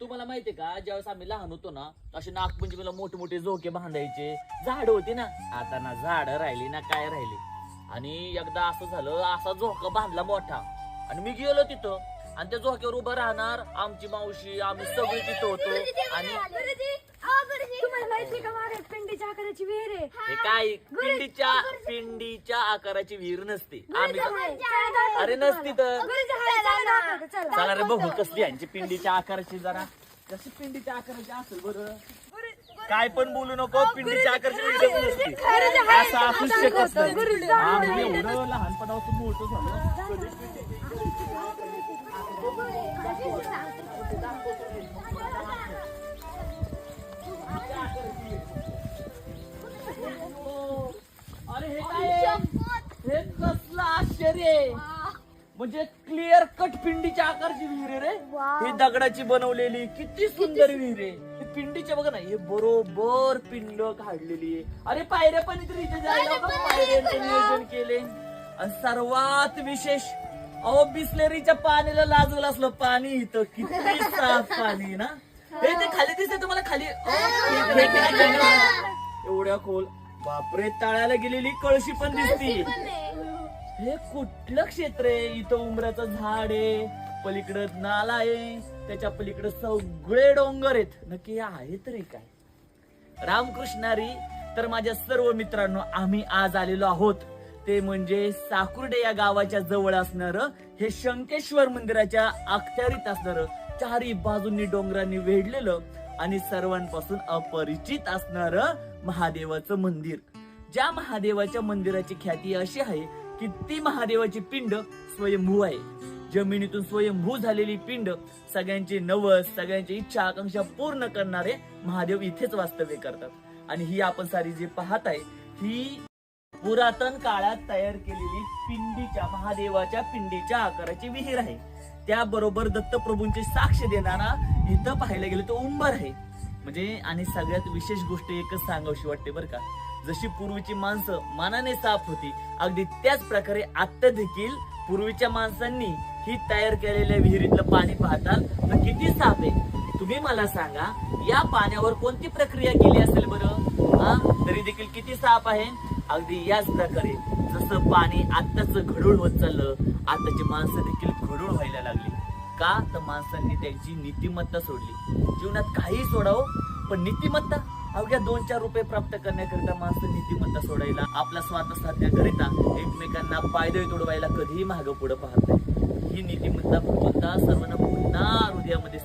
तुम्हाला माहितीये का ज्यावेळेस आम्ही लहान होतो ना असे नागपंचमीला मोठे मोठे झोके बांधायचे झाड होती ना. आता ना झाड राहिली ना काय राहिली. आणि एकदा असं झालं असा झोका बांधला मोठा. आणि मी गेलो तिथं. आणि त्या झोक्यावर उभं राहणार आमची मावशी आम्ही सगळे तिथं होतो. आणि तुम्हाला माहिती का मागे पिंडीच्या आकाराची विहीर आहे हे काय पिंडीच्या पिंडीच्या आकाराची विहीर नसते आम्ही अरे नसती तर गुरुजी, हाय, चला ना आपण, चला. चला रे बघू कसली यांची पिंडीच्या आकाराची जरा कशी पिंडीच्या आकाराची असेल बरं काय पण बोलू नको पिंडीच्या आकाराची विहीरच नसते असं असूच शकत नाही गुरुजी, आम्ही एवढं लहानपणापासून मोठं झालं कधीच अरे आश्चर्य आहे म्हणजे क्लिअर कट पिंडीच्या आकारची विहीर आहे रे ही दगडाची बनवलेली किती सुंदर विहीर. आहे ही पिंडीच्या बघा ना हे बरोबर पिंड काढलेली आहे. अरे पायऱ्या पण इथे इथे जायला बघा, पायऱ्यांचं नियोजन केले आणि सर्वात विशेष अहो बिस्लेरीच्या पाण्याला लागलं असलं पाणी इथं. किती साफ पाणी आहे ना? हे. ते खाली दिसते तुम्हाला खाली अहो, हे काय केलं? एवढ्या खोल. बापरे तळाला गेलेली कळशी पण दिसती. हे कुठलं क्षेत्र आहे? इथं उमराचं झाड आहे पलीकडं नाला आहे त्याच्या पलीकडं सगळे डोंगर आहेत. नक्की हे आहे तरी काय? रामकृष्णारी तर माझ्या सर्व मित्रांनो आम्ही आज आलेलो आहोत. ते म्हणजे साकुर्डे या गावाच्या जवळ असणार हे शंकेश्वर मंदिराच्या अखत्यारीत असणार चारी बाजूंनी डोंगरांनी वेढलेलं आणि सर्वांपासून अपरिचित असणार महादेवाचं मंदिर. ज्या महादेवाच्या मंदिराची ख्याती अशी आहे की ती महादेवाची पिंड स्वयंभू आहे. जमिनीतून स्वयंभू झालेली पिंड सगळ्यांची नवस सगळ्यांची इच्छा आकांक्षा पूर्ण करणारे महादेव इथेच वास्तव्य करतात. आणि ही आपण सारी जी पाहत आहे ही पुरातन काळात तयार केलेली पिंडीच्या महादेवाच्या पिंडीच्या आकाराची विहीर आहे. त्याबरोबर दत्तप्रभूंची साक्ष देणारा इथं पाहायला गेलं तो उंबर आहे. म्हणजे आणि सगळ्यात विशेष गोष्ट एकच सांगावशी वाटते बरं का. जशी पूर्वीची माणसं मनाने साफ होती अगदी त्याच प्रकारे आता देखील पूर्वीच्या माणसांनी ही तयार केलेल्या विहिरीतलं पाणी पाहताल तर किती साफ आहे. तुम्ही मला सांगा या पाण्यावर कोणती प्रक्रिया केली असेल बरं? हा? तरी देखील किती साफ आहे? अगदी याच प्रकारे जसं पाणी आत्ताच घडूळ होत चाललं आताची माणसं देखील घडूळ व्हायला लागली. का? तर माणसांनी त्यांची नीतिमत्ता सोडली. जीवनात काही सोडावं पण नीतिमत्ता? अवघ्या दोन चार रुपये प्राप्त करण्याकरिता माणसं नीतिमत्ता सोडायला आपला स्वार्थ साधण्याकरिता एकमेकांना पायदळी तोडवायला कधीही मागं पुढे पाहत नाही. ही नीतिमत्ता पुन्हा सर्वांना पुन्हा हृदयामध्ये